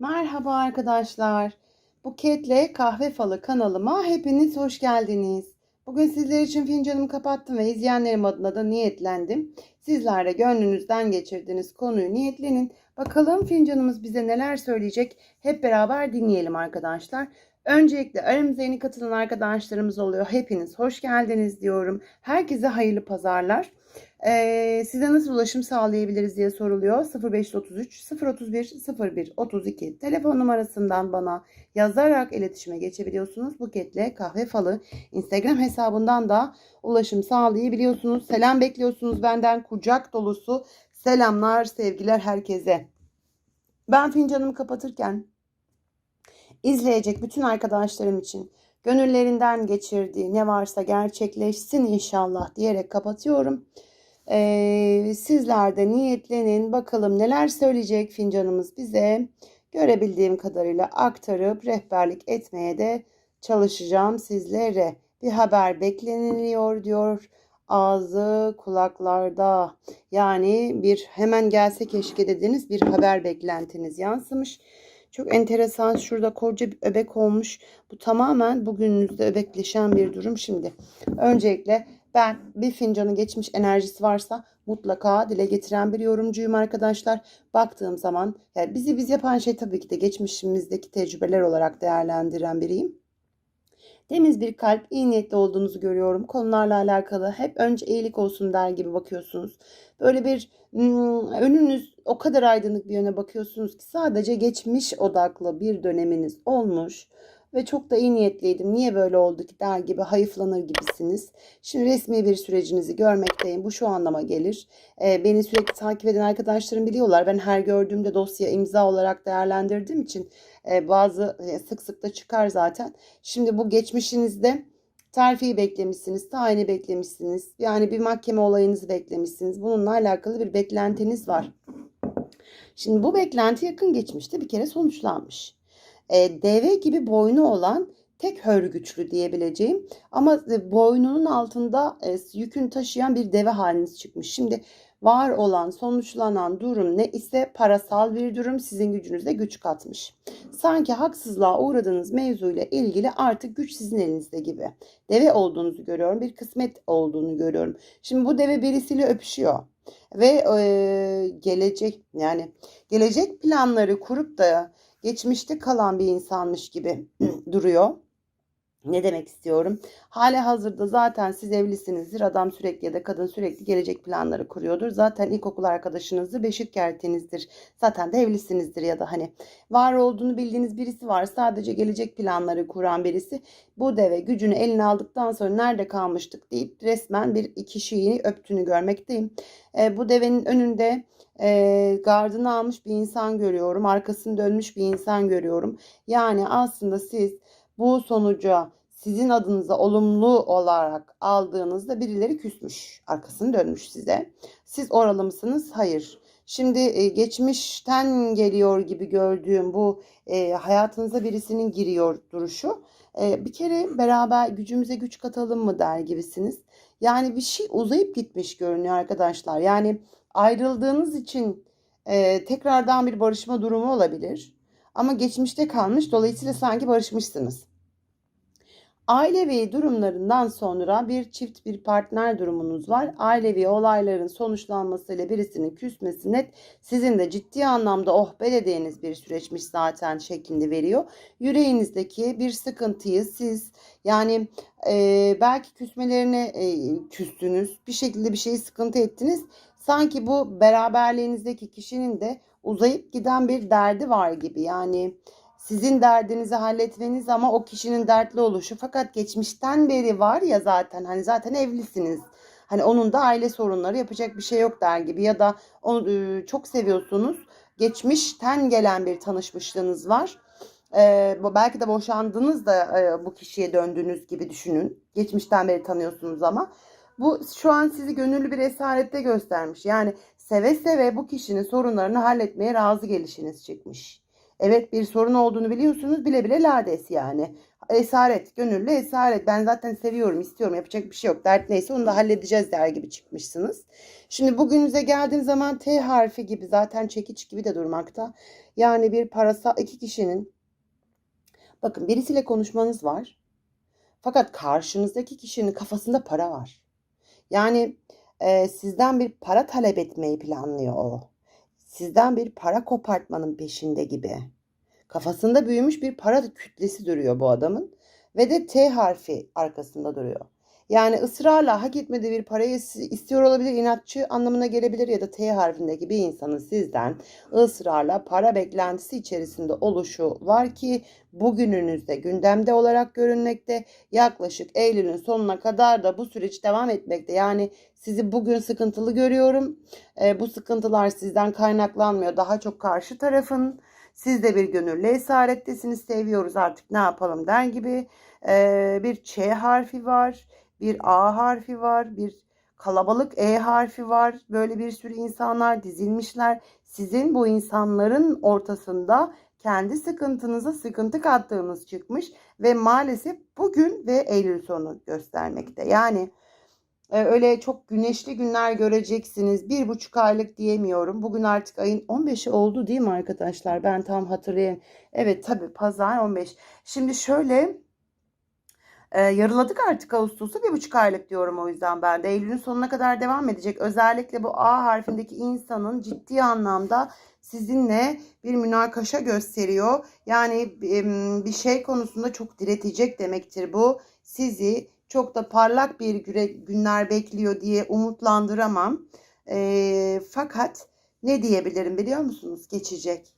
Merhaba arkadaşlar. Buketle Kahve Falı kanalıma hepiniz hoş geldiniz. Bugün sizler için fincanımı kapattım ve izleyenlerim adına da niyetlendim. Sizler de gönlünüzden geçirdiğiniz konuyu niyetlenin. Bakalım fincanımız bize neler söyleyecek. Hep beraber dinleyelim arkadaşlar. Öncelikle aramıza yeni katılan arkadaşlarımız oluyor. Hepiniz hoş geldiniz diyorum. Herkese hayırlı pazarlar. Ee, size nasıl ulaşım sağlayabiliriz diye soruluyor. 0533 031 01 32 telefon numarasından bana yazarak iletişime geçebiliyorsunuz. Buketle kahve falı Instagram hesabından da ulaşım sağlayabiliyorsunuz. Selam bekliyorsunuz benden kucak dolusu selamlar sevgiler herkese. Ben fincanımı kapatırken izleyecek bütün arkadaşlarım için gönüllerinden geçirdiği ne varsa gerçekleşsin inşallah diyerek kapatıyorum. Ee, sizler de niyetlenin bakalım neler söyleyecek fincanımız bize görebildiğim kadarıyla aktarıp rehberlik etmeye de çalışacağım sizlere. Bir haber bekleniliyor diyor ağzı kulaklarda yani bir hemen gelse keşke dediğiniz bir haber beklentiniz yansımış. Çok enteresan şurada koca bir öbek olmuş. Bu tamamen bugününüzde öbekleşen bir durum. Şimdi öncelikle ben bir fincanın geçmiş enerjisi varsa mutlaka dile getiren bir yorumcuyum arkadaşlar. Baktığım zaman yani bizi biz yapan şey tabii ki de geçmişimizdeki tecrübeler olarak değerlendiren biriyim. Temiz bir kalp, iyi niyetli olduğunuzu görüyorum. Konularla alakalı hep önce iyilik olsun der gibi bakıyorsunuz. Böyle bir hmm, önünüz o kadar aydınlık bir yöne bakıyorsunuz ki sadece geçmiş odaklı bir döneminiz olmuş ve çok da iyi niyetliydim. Niye böyle oldu ki der gibi hayıflanır gibisiniz. Şimdi resmi bir sürecinizi görmekteyim. Bu şu anlama gelir. Ee, beni sürekli takip eden arkadaşlarım biliyorlar. Ben her gördüğümde dosya imza olarak değerlendirdiğim için e, bazı e, sık sık da çıkar zaten. Şimdi bu geçmişinizde terfiyi beklemişsiniz, tayini beklemişsiniz. Yani bir mahkeme olayınızı beklemişsiniz. Bununla alakalı bir beklentiniz var. Şimdi bu beklenti yakın geçmişte bir kere sonuçlanmış e, deve gibi boynu olan tek hörgüçlü diyebileceğim ama e, boynunun altında e, yükün taşıyan bir deve haliniz çıkmış. Şimdi var olan sonuçlanan durum ne ise parasal bir durum sizin gücünüze güç katmış. Sanki haksızlığa uğradığınız mevzuyla ilgili artık güç sizin elinizde gibi. Deve olduğunuzu görüyorum. Bir kısmet olduğunu görüyorum. Şimdi bu deve birisiyle öpüşüyor ve e, gelecek yani gelecek planları kurup da geçmişte kalan bir insanmış gibi duruyor. Ne demek istiyorum? Hali hazırda zaten siz evlisinizdir. Adam sürekli ya da kadın sürekli gelecek planları kuruyordur. Zaten ilkokul arkadaşınızdır, beşik kertenizdir. Zaten de evlisinizdir ya da hani var olduğunu bildiğiniz birisi var. Sadece gelecek planları kuran birisi. Bu deve gücünü eline aldıktan sonra nerede kalmıştık deyip resmen bir kişiyi öptüğünü görmekteyim. E, bu devenin önünde e, gardını almış bir insan görüyorum. Arkasını dönmüş bir insan görüyorum. Yani aslında siz bu sonuca sizin adınıza olumlu olarak aldığınızda birileri küsmüş. Arkasını dönmüş size. Siz oralı mısınız? Hayır. Şimdi e, geçmişten geliyor gibi gördüğüm bu e, hayatınıza birisinin giriyor duruşu. E, bir kere beraber gücümüze güç katalım mı der gibisiniz. Yani bir şey uzayıp gitmiş görünüyor arkadaşlar. Yani ayrıldığınız için tekrardan bir barışma durumu olabilir. Ama geçmişte kalmış dolayısıyla sanki barışmışsınız. Ailevi durumlarından sonra bir çift bir partner durumunuz var. Ailevi olayların sonuçlanmasıyla birisinin küsmesi net sizin de ciddi anlamda oh be dediğiniz bir süreçmiş zaten şeklinde veriyor. Yüreğinizdeki bir sıkıntıyı siz yani e, belki küsmelerine e, küstünüz bir şekilde bir şeyi sıkıntı ettiniz. Sanki bu beraberliğinizdeki kişinin de uzayıp giden bir derdi var gibi yani sizin derdinizi halletmeniz ama o kişinin dertli oluşu. Fakat geçmişten beri var ya zaten hani zaten evlisiniz. Hani onun da aile sorunları yapacak bir şey yok der gibi ya da onu e, çok seviyorsunuz. Geçmişten gelen bir tanışmışlığınız var. Ee, belki de boşandınız da e, bu kişiye döndüğünüz gibi düşünün. Geçmişten beri tanıyorsunuz ama. Bu şu an sizi gönüllü bir esarette göstermiş. Yani seve seve bu kişinin sorunlarını halletmeye razı gelişiniz çıkmış. Evet bir sorun olduğunu biliyorsunuz bile bile lades yani. Esaret, gönüllü esaret. Ben zaten seviyorum, istiyorum. Yapacak bir şey yok. Dert neyse onu da halledeceğiz der gibi çıkmışsınız. Şimdi bugünüze geldiğim zaman T harfi gibi zaten çekiç gibi de durmakta. Yani bir parasal iki kişinin bakın birisiyle konuşmanız var. Fakat karşınızdaki kişinin kafasında para var. Yani e, sizden bir para talep etmeyi planlıyor o. Sizden bir para kopartmanın peşinde gibi. Kafasında büyümüş bir para kütlesi duruyor bu adamın. Ve de T harfi arkasında duruyor. Yani ısrarla hak etmediği bir parayı istiyor olabilir, inatçı anlamına gelebilir ya da T harfindeki bir insanın sizden ısrarla para beklentisi içerisinde oluşu var ki bugününüzde gündemde olarak görünmekte. Yaklaşık Eylül'ün sonuna kadar da bu süreç devam etmekte. Yani sizi bugün sıkıntılı görüyorum. E, bu sıkıntılar sizden kaynaklanmıyor. Daha çok karşı tarafın siz de bir gönüllü esarettesiniz. Seviyoruz artık ne yapalım der gibi. E, bir Ç harfi var bir A harfi var, bir kalabalık E harfi var. Böyle bir sürü insanlar dizilmişler. Sizin bu insanların ortasında kendi sıkıntınıza sıkıntı kattığınız çıkmış ve maalesef bugün ve Eylül sonu göstermekte. Yani e, öyle çok güneşli günler göreceksiniz. Bir buçuk aylık diyemiyorum. Bugün artık ayın 15'i oldu değil mi arkadaşlar? Ben tam hatırlayayım. Evet tabii pazar 15. Şimdi şöyle e, yarıladık artık Ağustos'u bir buçuk aylık diyorum o yüzden ben de. Eylül'ün sonuna kadar devam edecek. Özellikle bu A harfindeki insanın ciddi anlamda sizinle bir münakaşa gösteriyor. Yani bir şey konusunda çok diretecek demektir bu. Sizi çok da parlak bir günler bekliyor diye umutlandıramam. E, fakat ne diyebilirim biliyor musunuz? Geçecek.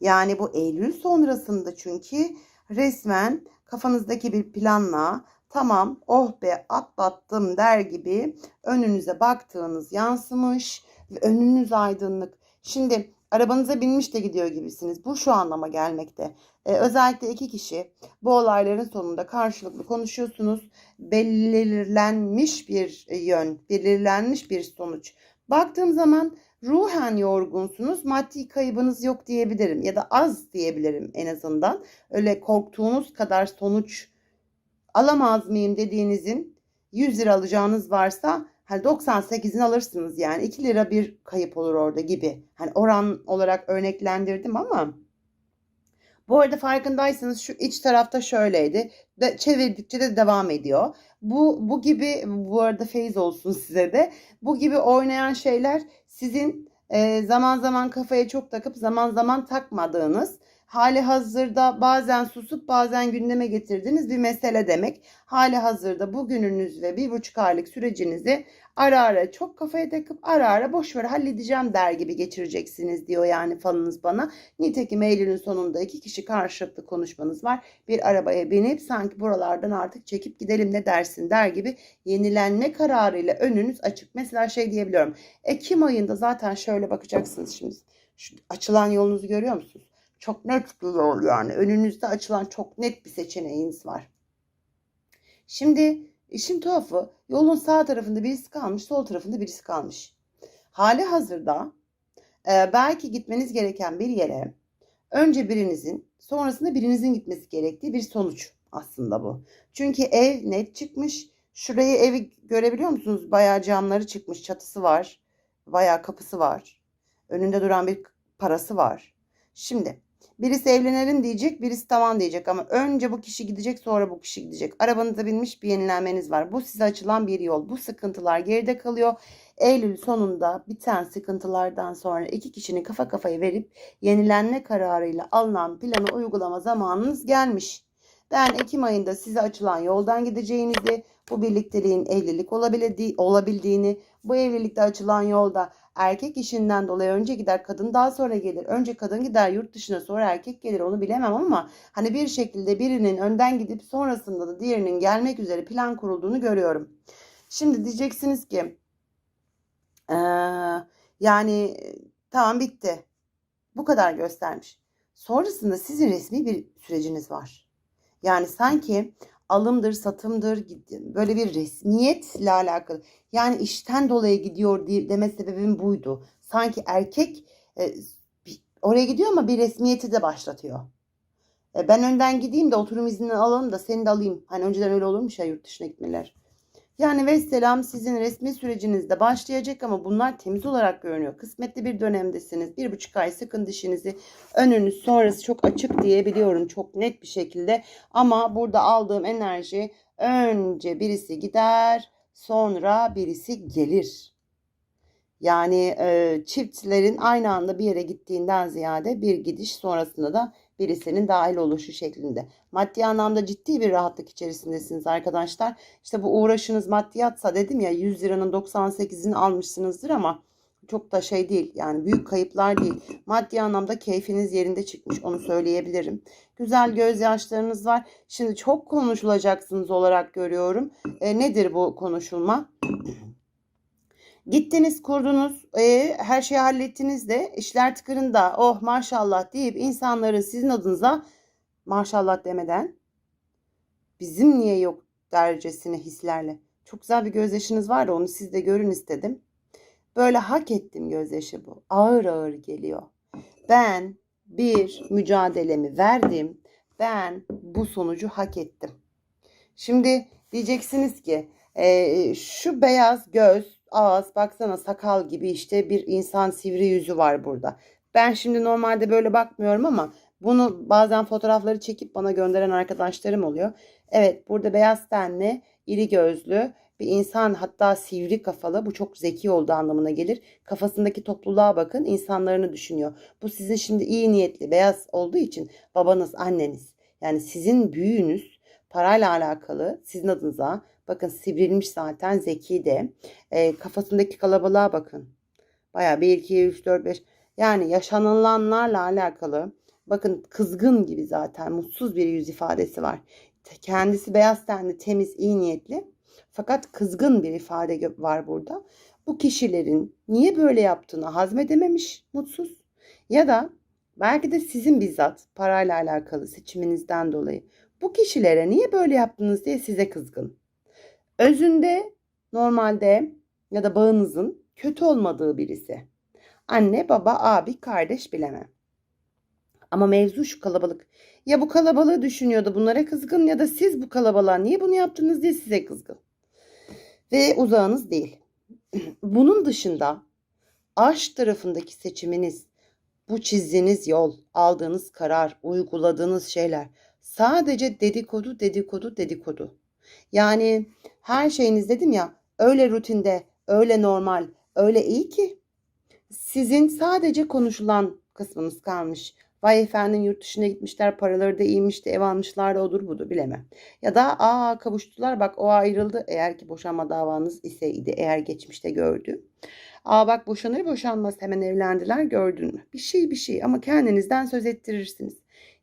Yani bu Eylül sonrasında çünkü resmen kafanızdaki bir planla tamam oh be atlattım der gibi önünüze baktığınız yansımış ve önünüz aydınlık. Şimdi arabanıza binmiş de gidiyor gibisiniz. Bu şu anlama gelmekte. Ee, özellikle iki kişi bu olayların sonunda karşılıklı konuşuyorsunuz. Belirlenmiş bir yön, belirlenmiş bir sonuç. Baktığım zaman ruhen yorgunsunuz, maddi kaybınız yok diyebilirim ya da az diyebilirim en azından. Öyle korktuğunuz kadar sonuç alamaz mıyım dediğinizin 100 lira alacağınız varsa hani 98'ini alırsınız yani 2 lira bir kayıp olur orada gibi. Hani oran olarak örneklendirdim ama bu arada farkındaysanız şu iç tarafta şöyleydi. De, çevirdikçe de devam ediyor. Bu bu gibi bu arada feyiz olsun size de. Bu gibi oynayan şeyler sizin e, zaman zaman kafaya çok takıp zaman zaman takmadığınız hali hazırda bazen susup bazen gündeme getirdiğiniz bir mesele demek. Hali hazırda bugününüz ve bir buçuk aylık sürecinizi ara ara çok kafaya takıp ara ara boş ver halledeceğim der gibi geçireceksiniz diyor yani falınız bana. Nitekim Eylül'ün sonunda iki kişi karşılıklı konuşmanız var. Bir arabaya binip sanki buralardan artık çekip gidelim ne dersin der gibi yenilenme kararıyla önünüz açık. Mesela şey diyebiliyorum. Ekim ayında zaten şöyle bakacaksınız şimdi. Şu açılan yolunuzu görüyor musunuz? Çok net bir yol yani. Önünüzde açılan çok net bir seçeneğiniz var. Şimdi işin tuhafı yolun sağ tarafında birisi kalmış, sol tarafında birisi kalmış. Hali hazırda e, belki gitmeniz gereken bir yere önce birinizin sonrasında birinizin gitmesi gerektiği bir sonuç aslında bu. Çünkü ev net çıkmış. Şurayı evi görebiliyor musunuz? Bayağı camları çıkmış, çatısı var. Bayağı kapısı var. Önünde duran bir parası var. Şimdi Birisi evlenelim diyecek, birisi tamam diyecek ama önce bu kişi gidecek, sonra bu kişi gidecek. Arabanıza binmiş bir yenilenmeniz var. Bu size açılan bir yol. Bu sıkıntılar geride kalıyor. Eylül sonunda biten sıkıntılardan sonra iki kişinin kafa kafayı verip yenilenme kararıyla alınan planı uygulama zamanınız gelmiş. Ben Ekim ayında size açılan yoldan gideceğinizi, bu birlikteliğin evlilik olabildiğini, bu evlilikte açılan yolda erkek işinden dolayı önce gider kadın daha sonra gelir. Önce kadın gider yurt dışına sonra erkek gelir onu bilemem ama hani bir şekilde birinin önden gidip sonrasında da diğerinin gelmek üzere plan kurulduğunu görüyorum. Şimdi diyeceksiniz ki ee, yani tamam bitti. Bu kadar göstermiş. Sonrasında sizin resmi bir süreciniz var. Yani sanki alımdır, satımdır, böyle bir resmiyetle alakalı. Yani işten dolayı gidiyor deme sebebim buydu. Sanki erkek e, oraya gidiyor ama bir resmiyeti de başlatıyor. E, ben önden gideyim de oturum izni alalım da seni de alayım. Hani önceden öyle olurmuş ya yurt dışına gitmeler. Yani vesselam sizin resmi sürecinizde başlayacak ama bunlar temiz olarak görünüyor. Kısmetli bir dönemdesiniz. Bir buçuk ay sıkın dişinizi. Önünüz sonrası çok açık diyebiliyorum çok net bir şekilde. Ama burada aldığım enerji önce birisi gider sonra birisi gelir. Yani e, çiftlerin aynı anda bir yere gittiğinden ziyade bir gidiş sonrasında da birisinin dahil oluşu şeklinde. Maddi anlamda ciddi bir rahatlık içerisindesiniz arkadaşlar. İşte bu uğraşınız maddiyatsa dedim ya 100 liranın 98'ini almışsınızdır ama çok da şey değil yani büyük kayıplar değil. Maddi anlamda keyfiniz yerinde çıkmış onu söyleyebilirim. Güzel gözyaşlarınız var. Şimdi çok konuşulacaksınız olarak görüyorum. E, nedir bu konuşulma? Gittiniz kurdunuz e, her şeyi hallettiniz de işler tıkırında oh maşallah deyip insanların sizin adınıza maşallah demeden bizim niye yok dercesine hislerle. Çok güzel bir gözyaşınız var da onu siz de görün istedim. Böyle hak ettim gözyaşı bu. Ağır ağır geliyor. Ben bir mücadelemi verdim. Ben bu sonucu hak ettim. Şimdi diyeceksiniz ki e, şu beyaz göz, ağız, baksana sakal gibi işte bir insan sivri yüzü var burada. Ben şimdi normalde böyle bakmıyorum ama bunu bazen fotoğrafları çekip bana gönderen arkadaşlarım oluyor. Evet burada beyaz tenli, iri gözlü bir insan hatta sivri kafalı bu çok zeki olduğu anlamına gelir. Kafasındaki topluluğa bakın insanlarını düşünüyor. Bu sizin şimdi iyi niyetli beyaz olduğu için babanız anneniz yani sizin büyüğünüz parayla alakalı sizin adınıza bakın sivrilmiş zaten zeki de e, kafasındaki kalabalığa bakın. Baya 1, 2, 3, 4, 5 yani yaşanılanlarla alakalı bakın kızgın gibi zaten mutsuz bir yüz ifadesi var. Kendisi beyaz tenli temiz iyi niyetli fakat kızgın bir ifade var burada. Bu kişilerin niye böyle yaptığını hazmedememiş, mutsuz ya da belki de sizin bizzat parayla alakalı seçiminizden dolayı bu kişilere niye böyle yaptınız diye size kızgın. Özünde normalde ya da bağınızın kötü olmadığı birisi. Anne, baba, abi, kardeş bilemem. Ama mevzu şu kalabalık. Ya bu kalabalığı düşünüyordu bunlara kızgın ya da siz bu kalabalığa niye bunu yaptınız diye size kızgın ve uzağınız değil. Bunun dışında aşk tarafındaki seçiminiz, bu çizdiğiniz yol, aldığınız karar, uyguladığınız şeyler sadece dedikodu, dedikodu, dedikodu. Yani her şeyiniz dedim ya öyle rutinde, öyle normal, öyle iyi ki sizin sadece konuşulan kısmınız kalmış. Vay efendim yurt dışına gitmişler paraları da iyiymiş de ev almışlar da odur budur bilemem. Ya da aa kavuştular bak o ayrıldı eğer ki boşanma davanız iseydi eğer geçmişte gördü. Aa bak boşanır boşanmaz hemen evlendiler gördün mü? Bir şey bir şey ama kendinizden söz ettirirsiniz.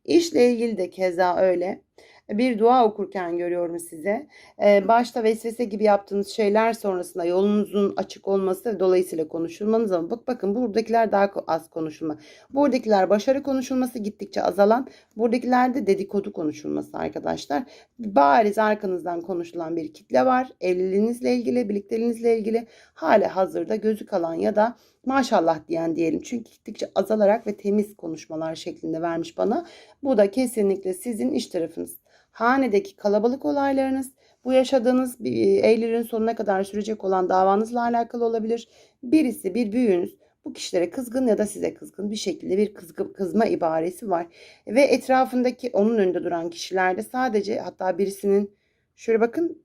İşle ilgili de keza öyle bir dua okurken görüyorum size. Ee, başta vesvese gibi yaptığınız şeyler sonrasında yolunuzun açık olması dolayısıyla konuşulmanız ama bak bakın buradakiler daha az konuşulma. Buradakiler başarı konuşulması gittikçe azalan, buradakilerde dedikodu konuşulması arkadaşlar. Bariz arkanızdan konuşulan bir kitle var. Evliliğinizle ilgili, birlikteliğinizle ilgili hali hazırda gözü kalan ya da maşallah diyen diyelim. Çünkü gittikçe azalarak ve temiz konuşmalar şeklinde vermiş bana. Bu da kesinlikle sizin iş tarafınız hanedeki kalabalık olaylarınız, bu yaşadığınız Eylül'ün sonuna kadar sürecek olan davanızla alakalı olabilir. Birisi, bir büyüğünüz bu kişilere kızgın ya da size kızgın bir şekilde bir kızgı, kızma ibaresi var. Ve etrafındaki onun önünde duran kişilerde sadece hatta birisinin şöyle bakın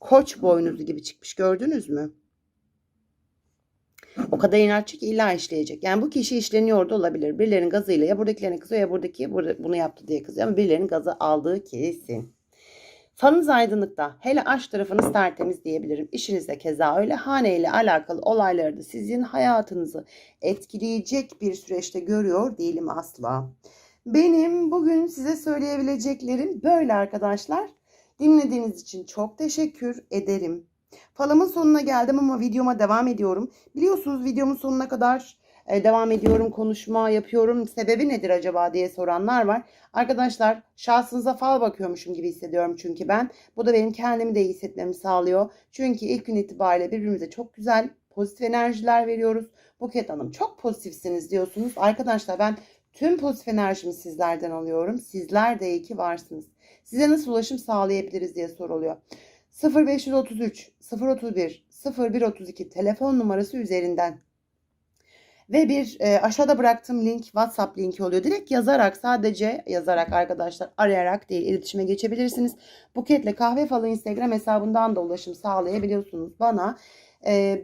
koç boynuzu gibi çıkmış gördünüz mü? O kadar inatçı ki illa işleyecek. Yani bu kişi işleniyor da olabilir. Birilerinin gazıyla ya buradakilerine kızıyor ya buradaki bunu yaptı diye kızıyor. Ama birilerinin gazı aldığı kesin. Fanınız aydınlıkta. Hele aşk tarafınız tertemiz diyebilirim. İşinizde keza öyle. Hane ile alakalı olayları da sizin hayatınızı etkileyecek bir süreçte görüyor değilim asla. Benim bugün size söyleyebileceklerim böyle arkadaşlar. Dinlediğiniz için çok teşekkür ederim. Falımın sonuna geldim ama videoma devam ediyorum. Biliyorsunuz videomun sonuna kadar e, devam ediyorum, konuşma yapıyorum. Sebebi nedir acaba diye soranlar var. Arkadaşlar şahsınıza fal bakıyormuşum gibi hissediyorum çünkü ben. Bu da benim kendimi de iyi hissetmemi sağlıyor. Çünkü ilk gün itibariyle birbirimize çok güzel pozitif enerjiler veriyoruz. Buket Hanım çok pozitifsiniz diyorsunuz. Arkadaşlar ben tüm pozitif enerjimi sizlerden alıyorum. Sizler de iyi ki varsınız. Size nasıl ulaşım sağlayabiliriz diye soruluyor. 0533 031 0132 telefon numarası üzerinden ve bir e, aşağıda bıraktığım link WhatsApp linki oluyor. Direkt yazarak sadece yazarak arkadaşlar arayarak değil iletişime geçebilirsiniz. Buketle Kahve Falı Instagram hesabından da ulaşım sağlayabiliyorsunuz bana.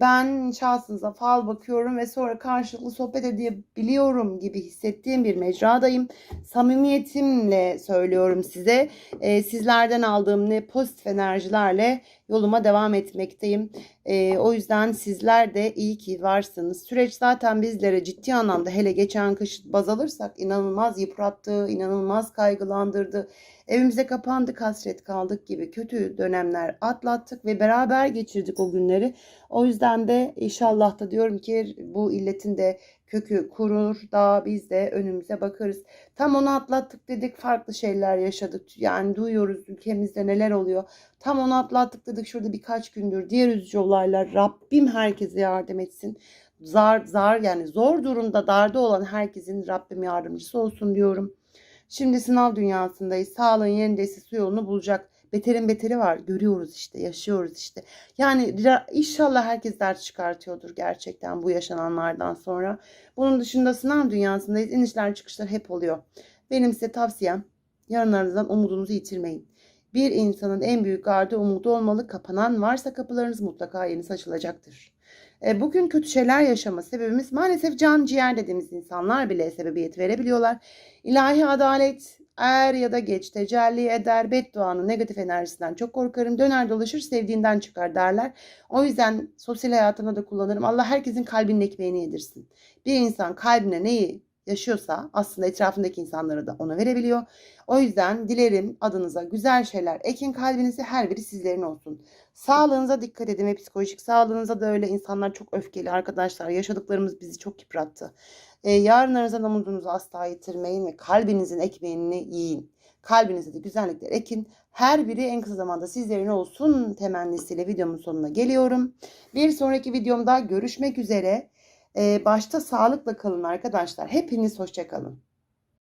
Ben şahsınıza fal bakıyorum ve sonra karşılıklı sohbet edebiliyorum gibi hissettiğim bir mecradayım. Samimiyetimle söylüyorum size. Sizlerden aldığım ne pozitif enerjilerle yoluma devam etmekteyim. E, o yüzden sizler de iyi ki varsınız. Süreç zaten bizlere ciddi anlamda hele geçen kış baz alırsak inanılmaz yıprattı, inanılmaz kaygılandırdı. Evimize kapandık, hasret kaldık gibi kötü dönemler atlattık ve beraber geçirdik o günleri. O yüzden de inşallah da diyorum ki bu illetin de kökü kurur da biz de önümüze bakarız. Tam onu atlattık dedik farklı şeyler yaşadık. Yani duyuyoruz ülkemizde neler oluyor. Tam onu atlattık dedik şurada birkaç gündür diğer üzücü olaylar. Rabbim herkese yardım etsin. Zar zar yani zor durumda darda olan herkesin Rabbim yardımcısı olsun diyorum. Şimdi sınav dünyasındayız. Sağlığın yerindeyse su yolunu bulacak. Beterin beteri var. Görüyoruz işte, yaşıyoruz işte. Yani inşallah herkes ders çıkartıyordur gerçekten bu yaşananlardan sonra. Bunun dışında sınav dünyasındayız. İnişler çıkışlar hep oluyor. Benim size tavsiyem yarınlarınızdan umudunuzu yitirmeyin. Bir insanın en büyük gardı umudu olmalı. Kapanan varsa kapılarınız mutlaka yenisi açılacaktır. E, bugün kötü şeyler yaşama sebebimiz maalesef can ciğer dediğimiz insanlar bile sebebiyet verebiliyorlar. İlahi adalet er ya da geç tecelli eder. Bedduanın negatif enerjisinden çok korkarım. Döner dolaşır sevdiğinden çıkar derler. O yüzden sosyal hayatımda da kullanırım. Allah herkesin kalbinin ekmeğini yedirsin. Bir insan kalbine neyi yaşıyorsa aslında etrafındaki insanlara da ona verebiliyor. O yüzden dilerim adınıza güzel şeyler ekin kalbinizi her biri sizlerin olsun. Sağlığınıza dikkat edin ve psikolojik sağlığınıza da öyle insanlar çok öfkeli arkadaşlar. Yaşadıklarımız bizi çok yıprattı. Ee, yarınlarınıza umudunuzu asla yitirmeyin ve kalbinizin ekmeğini yiyin. Kalbinize de güzellikler ekin. Her biri en kısa zamanda sizlerin olsun temennisiyle videomun sonuna geliyorum. Bir sonraki videomda görüşmek üzere. Ee, başta sağlıkla kalın arkadaşlar. Hepiniz hoşçakalın.